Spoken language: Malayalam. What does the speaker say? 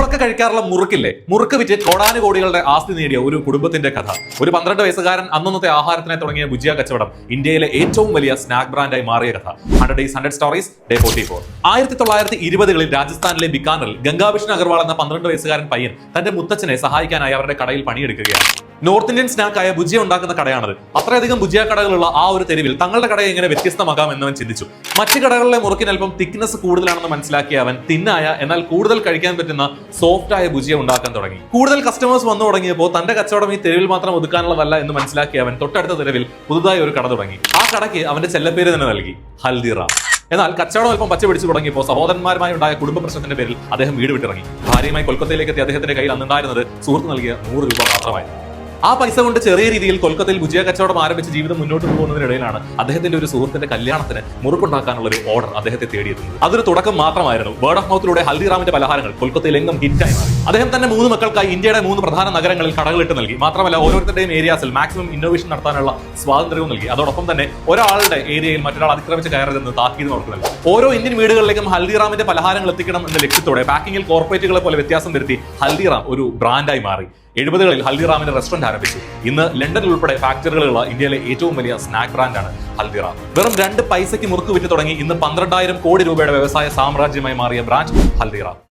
നമ്മളൊക്കെ കഴിക്കാറുള്ള മുറുക്കില്ലേ? മുറുക്ക് വിറ്റ് കോടാനുകോടികളുടെ ആസ്തി നേടിയ ഒരു കുടുംബത്തിന്റെ കഥ. ഒരു പന്ത്രണ്ട് വയസ്സുകാരൻ അന്നത്തെ ആഹാരത്തിനെ തുടങ്ങിയ ഭുജിയ കച്ചവടം ഇന്ത്യയിലെ ഏറ്റവും വലിയ സ്നാക്ക് ബ്രാൻഡായി മാറിയ കഥ. Hundred days hundred stories day forty four ആയിരത്തി തൊള്ളായിരത്തി ഇരുപതുകളിൽ രാജസ്ഥാനിലെ ബിക്കാനറിൽ ഗംഗാവിഷ്ണു അഗർവാൾ എന്ന പന്ത്രണ്ട് വയസ്സുകാരൻ പയ്യൻ തന്റെ മുത്തച്ഛനെ സഹായിക്കാനായി അവരുടെ കടയിൽ പണിയെടുക്കുകയാണ്. നോർത്ത് ഇന്ത്യൻ സ്നാക്കായ ഭുജിയ ഉണ്ടാക്കുന്ന കടയാണത്. അത്രയധികം ഭുജിയ കടകളുള്ള ആ ഒരു തെരുവിൽ തങ്ങളുടെ കടയെ എങ്ങനെ വ്യത്യസ്തമാക്കാം എന്നവൻ ചിന്തിച്ചു. മറ്റ് കടകളിലെ മുറുക്കിനൽപ്പം തിക്നെസ് കൂടുതലാണെന്ന് മനസ്സിലാക്കിയ അവൻ തിന്നായ എന്നാൽ കൂടുതൽ കഴിക്കാൻ പറ്റുന്ന സോഫ്റ്റ് ആയ ഭുജിയ ഉണ്ടാക്കാൻ തുടങ്ങി. കൂടുതൽ കസ്റ്റമേഴ്സ് വന്നു തുടങ്ങിയപ്പോൾ തന്റെ കച്ചവടം ഈ തെരുവിൽ മാത്രം ഒതുക്കാനുള്ളതല്ല എന്ന് മനസ്സിലാക്കിയ അവൻ തൊട്ടടുത്ത തെരുവിൽ പുതുതായി ഒരു കട തുടങ്ങി. ആ കടയ്ക്ക് അവന്റെ ചെല്ലപ്പേര് തന്നെ നൽകി ഹൽദിറ. എന്നാൽ കച്ചവടം അല്പം പച്ച പിടിച്ചു തുടങ്ങിയപ്പോൾ സഹോദരന്മാരുമായി ഉണ്ടായ കുടുംബ പ്രശ്നത്തിന്റെ പേരിൽ അദ്ദേഹം വീട് വിട്ടിറങ്ങി. ഭാര്യയുമായി കൊൽക്കത്തയിലേക്ക് എത്തിയ അദ്ദേഹത്തിന്റെ കയ്യിൽ അന്നുണ്ടായിരുന്നത് സുഹൃത്ത് നൽകിയ നൂറ് രൂപ മാത്രമായിരുന്നു ആ പൈസ കൊണ്ട് ചെറിയ രീതിയിൽ കൊൽക്കത്തയിൽ ഭുജിയ കച്ചവടം ആരംഭിച്ച് ജീവിതം മുന്നോട്ട് പോകുന്നതിനിടയിലാണ് അദ്ദേഹത്തിന്റെ ഒരു സുഹൃത്തിന്റെ കല്യാണത്തിന് മുറുക്കുണ്ടാക്കാനുള്ള ഒരു ഓർഡർ അദ്ദേഹത്തെ തേടിയെത്തുന്നത് അതൊരു തുടക്കം മാത്രമായിരുന്നു. വേർഡ് ഓഫ് മൗത്തിലൂടെ ഹൽദിറാമിന്റെ പലഹാരങ്ങൾ കൊൽക്കത്തയിൽ എങ്ങും ഹിറ്റായി അദ്ദേഹം തന്നെ മൂന്ന് മക്കൾക്കായി ഇന്ത്യയുടെ മൂന്ന് പ്രധാന നഗരങ്ങളിൽ കടകളിട്ട് നൽകി. മാത്രമല്ല ഓരോരുത്തരുടെയും ഏരിയാസിൽ മാക്സിമം ഇന്നോവേഷൻ നടത്താനുള്ള സ്വാതന്ത്ര്യവും നൽകി. അതോടൊപ്പം തന്നെ ഒരാളുടെ ഏരിയയിൽ മറ്റൊരാൾ അതിക്രമിച്ച് കയറരുതെന്ന് താക്കീത് അവർക്ക് നൽകി. ഓരോ ഇന്ത്യൻ വീടുകളിലേക്കും ഹൽദിറാമിന്റെ പലഹാരങ്ങൾ എത്തിക്കണം എന്ന ലക്ഷ്യത്തോടെ പാക്കിംഗിൽ കോർപ്പറേറ്റുകളെ പോലെ വ്യത്യാസം വരുത്തി ഹൽദിറാം ഒരു ബ്രാൻഡായി മാറി. എഴുപതുകളിൽ ഹൽദിറാമിന്റെ റെസ്റ്റോറന്റ് ആരംഭിച്ചു. ഇന്ന് ലണ്ടനിൽ ഉൾപ്പെടെ ഫാക്ടറികളുള്ള ഇന്ത്യയിലെ ഏറ്റവും വലിയ സ്നാക്ക് ബ്രാൻഡാണ് ഹൽദിറാം. വെറും രണ്ട് പൈസയ്ക്ക് മുറുക്ക് വിറ്റ് തുടങ്ങി ഇന്ന് പന്ത്രണ്ടായിരം കോടി രൂപയുടെ വ്യവസായ സാമ്രാജ്യമായി മാറിയ ബ്രാൻഡ് ഹൽദിറാം.